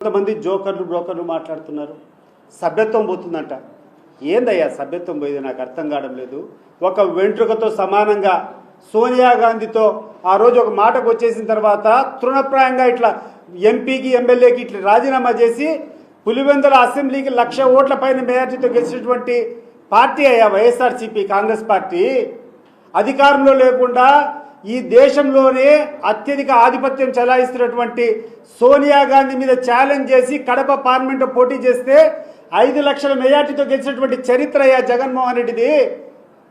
కొంతమంది జోకర్లు బ్రోకర్లు మాట్లాడుతున్నారు? సభ్యత్వం పోతుందంట. ఏందయ్యా సభ్యత్వం పోయేది? నాకు అర్థం కావడం లేదు. ఒక వెంట్రుకతో సమానంగా సోనియా గాంధీతో ఆ రోజు ఒక మాటకు వచ్చేసిన తర్వాత తృణప్రాయంగా ఇట్లా ఎంపీకి ఎమ్మెల్యేకి ఇట్లా రాజీనామా చేసి పులివెందుల అసెంబ్లీకి లక్ష ఓట్ల పైన మెజార్టీతో గెలిచినటువంటి పార్టీ అయ్యా వైఎస్ఆర్సీపీ కాంగ్రెస్ పార్టీ. అధికారంలో లేకుండా ఈ దేశంలోనే అత్యధిక ఆధిపత్యం చెలాయిస్తున్నటువంటి సోనియా గాంధీ మీద ఛాలెంజ్ చేసి కడప పార్లమెంట్లో పోటీ చేస్తే ఐదు లక్షల మెజార్టీతో గెలిచినటువంటి చరిత్ర అయ్యా జగన్మోహన్ రెడ్డిది.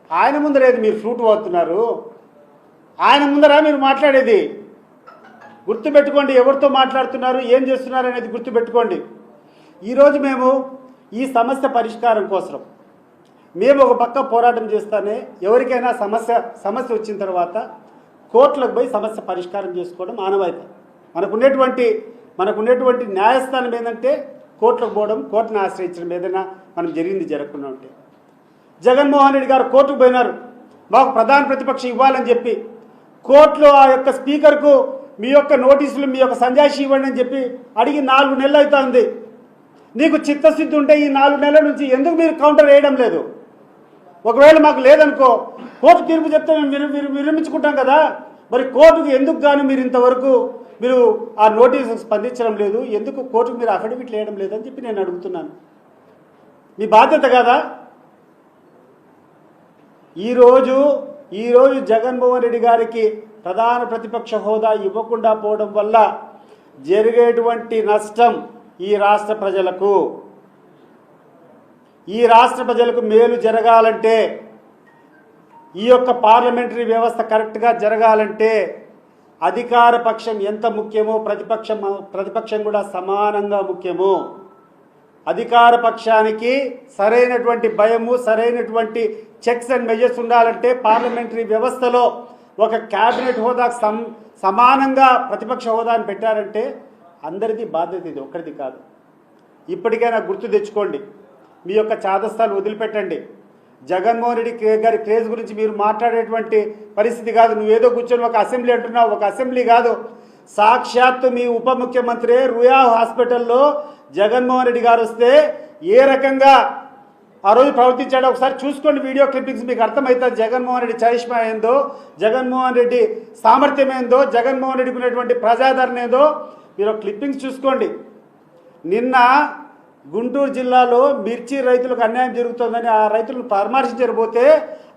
ఆయన ముందరేది మీరు ఫ్రూట్ పోతున్నారు? ఆయన ముందర మీరు మాట్లాడేది? గుర్తుపెట్టుకోండి ఎవరితో మాట్లాడుతున్నారు ఏం చేస్తున్నారు అనేది గుర్తుపెట్టుకోండి. ఈరోజు మేము ఈ సమస్య పరిష్కారం కోసం మేము ఒక పక్క పోరాటం చేస్తానే ఎవరికైనా సమస్య సమస్య వచ్చిన తర్వాత కోర్టులకు పోయి సమస్య పరిష్కారం చేసుకోవడం ఆనవాయితీ. మనకున్నటువంటి మనకున్నటువంటి న్యాయస్థానం ఏంటంటే కోర్టులకు పోవడం కోర్టును ఆశ్రయించడం ఏదైనా మనం జరిగింది జరగకుండా ఉంటే. జగన్మోహన్ రెడ్డి గారు కోర్టుకు పోయినారు. మాకు ప్రధాన ప్రతిపక్షం ఇవ్వాలని చెప్పి కోర్టులో ఆ యొక్క స్పీకర్కు మీ యొక్క నోటీసులు మీ యొక్క సంజాయిషి ఇవ్వండి అని చెప్పి అడిగి నాలుగు నెలలు అవుతుంది నీకు చిత్తశుద్ధి ఉంటే ఈ నాలుగు నెలల నుంచి ఎందుకు మీరు కౌంటర్ వేయడం లేదు? ఒకవేళ మాకు లేదనుకో కోర్టు తీర్పు చెప్తే మేము విరమించుకుంటాం కదా. మరి కోర్టుకు ఎందుకు గాను మీరు ఇంతవరకు మీరు ఆ నోటీసు స్పందించడం లేదు? ఎందుకు కోర్టుకు మీరు అఫిడవిట్లు వేయడం లేదని చెప్పి నేను అడుగుతున్నాను. మీ బాధ్యత కదా? ఈరోజు ఈరోజు జగన్మోహన్ రెడ్డి గారికి ప్రధాన ప్రతిపక్ష హోదా ఇవ్వకుండా పోవడం వల్ల జరిగేటువంటి నష్టం ఈ రాష్ట్ర ప్రజలకు. ఈ రాష్ట్ర ప్రజలకు మేలు జరగాలంటే ఈ యొక్క పార్లమెంటరీ వ్యవస్థ కరెక్ట్గా జరగాలంటే అధికార పక్షం ఎంత ముఖ్యమో ప్రతిపక్షం ప్రతిపక్షం కూడా సమానంగా ముఖ్యము. అధికార పక్షానికి సరైనటువంటి భయము సరైనటువంటి చెక్స్ అండ్ మెజర్స్ ఉండాలంటే పార్లమెంటరీ వ్యవస్థలో ఒక క్యాబినెట్ హోదా సమ్ సమానంగా ప్రతిపక్ష హోదాని పెట్టారంటే అందరిది బాధ్యత ఇది ఒక్కరిది కాదు. ఇప్పటికైనా గుర్తు తెచ్చుకోండి. మీ యొక్క చాదస్తాలు వదిలిపెట్టండి. జగన్మోహన్ రెడ్డి గారి క్రేజ్ గురించి మీరు మాట్లాడేటువంటి పరిస్థితి కాదు. నువ్వేదో కూర్చొని ఒక అసెంబ్లీ అంటున్నావు. ఒక అసెంబ్లీ కాదు. సాక్షాత్తు మీ ఉప ముఖ్యమంత్రి రుయా హాస్పిటల్లో జగన్మోహన్ రెడ్డి గారు వస్తే ఏ రకంగా ఆ రోజు ప్రవర్తించాడో ఒకసారి చూసుకోండి వీడియో క్లిప్పింగ్స్. మీకు అర్థమవుతుంది జగన్మోహన్ రెడ్డి చరిష్మా ఏందో జగన్మోహన్ రెడ్డి సామర్థ్యం ఏందో జగన్మోహన్ రెడ్డికి ఉన్నటువంటి ప్రజాదరణ ఏందో. మీరు క్లిప్పింగ్స్ చూసుకోండి. నిన్న గుంటూరు జిల్లాలో మిర్చి రైతులకు అన్యాయం జరుగుతుందని ఆ రైతులను పరామర్శించకపోతే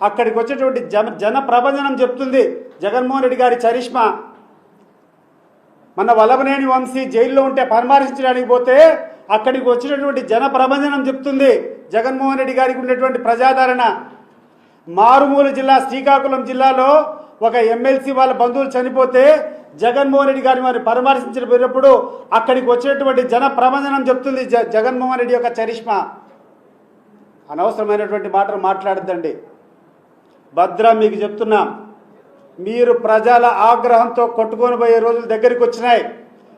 అక్కడికి వచ్చేటువంటి జన జన ప్రభంజనం చెప్తుంది జగన్మోహన్ రెడ్డి గారి చరిష్మా. మన వల్లభనేని వంశీ జైల్లో ఉంటే పరామర్శించడానికి పోతే అక్కడికి వచ్చినటువంటి జన ప్రభంజనం చెప్తుంది జగన్మోహన్ రెడ్డి గారికి ఉన్నటువంటి ప్రజాదరణ. మారుమూల జిల్లా శ్రీకాకుళం జిల్లాలో ఒక ఎమ్మెల్సీ వాళ్ళ బంధువులు చనిపోతే జగన్మోహన్ రెడ్డి గారిని వారిని పరామర్శించిన పోయినప్పుడు అక్కడికి వచ్చినటువంటి జన ప్రబంధనం చెప్తుంది జ జగన్మోహన్ రెడ్డి యొక్క చరిష్మా. అనవసరమైనటువంటి మాటలు మాట్లాడద్దండి. భద్ర మీకు చెప్తున్నాం మీరు ప్రజల ఆగ్రహంతో కొట్టుకొని పోయే రోజులు దగ్గరికి వచ్చినాయి.